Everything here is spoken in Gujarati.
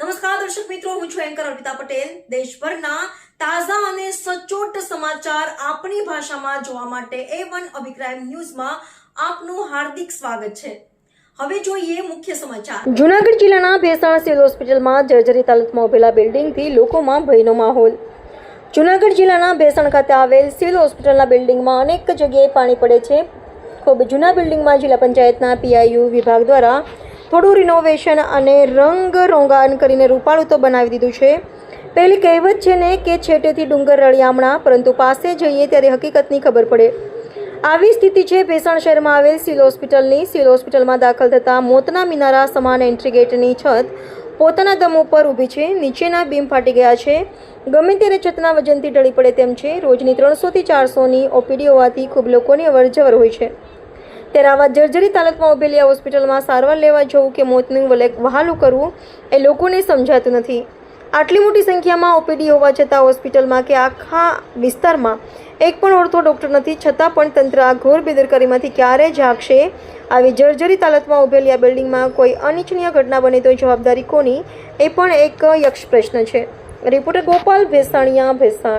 નમસ્કાર, દર્શક મિત્રો, હું છું એન્કર અર્પિતા પટેલ. દેશભરના તાજા અને સચોટ સમાચાર આપણી ભાષામાં જોવા માટે એ વન અભિપ્રાય ન્યૂઝમાં આપનું હાર્દિક સ્વાગત છે. હવે જોઈએ મુખ્ય સમાચાર. જુનાગઢ જિલ્લાના ભેસાણ સિવિલ હોસ્પિટલમાં જર્જરિત હાલતમાં ઉભેલા બિલ્ડિંગથી લોકોમાં ભયનો માહોલ. જુનાગઢ જિલ્લાના ભેસાણ ખાતે આવેલ સિવિલ હોસ્પિટલના બિલ્ડિંગમાં અનેક જગ્યાએ પાણી પડે છે. ખૂબ જૂના બિલ્ડિંગમાં જિલ્લા પંચાયતના પીઆઈયુ વિભાગ દ્વારા થોડું રિનોવેશન અને રંગ રોગાન કરીને રૂપાળું તો બનાવી દીધું છે. પહેલી કહેવત છે ને કે છેટેથી ડુંગર રળિયામણા પરંતુ પાસે જઈએ ત્યારે હકીકતની ખબર પડે. આવી સ્થિતિ છે ભેસાણ શહેરમાં આવેલ સિવિલ હોસ્પિટલની. સિવિલ હોસ્પિટલમાં દાખલ થતાં મોતના મિનારા સમાન એન્ટ્રી ગેટની છત પોતાના દમ ઉપર ઊભી છે. નીચેના બીમ ફાટી ગયા છે. ગમે ત્યારે છતના વજનથી ઢળી પડે તેમ છે. રોજની ત્રણસોથી ચારસોની ઓપીડી હોવાથી ખૂબ લોકોની અવરજવર હોય છે. ત્યારે આવા જર્જરિત હાલતમાં ઉભેલી આ હોસ્પિટલમાં સારવાર લેવા જવું કે મોતનું વહાલું કરવું એ લોકોને સમજાતું નથી. આટલી મોટી સંખ્યામાં ઓપીડી હોવા છતાં હોસ્પિટલમાં કે આખા વિસ્તારમાં એક પણ ઓર્થો ડૉક્ટર નથી. છતાં પણ તંત્ર આ ઘોર બેદરકારીમાંથી ક્યારે જાગશે? આવી જર્જરિત હાલતમાં ઉભેલી આ બિલ્ડિંગમાં કોઈ અનિચ્છનીય ઘટના બને તો જવાબદારી કોની? એ પણ એક યક્ષ પ્રશ્ન છે. રિપોર્ટર ગોપાલ ભેસાણીયા ભેસાણ.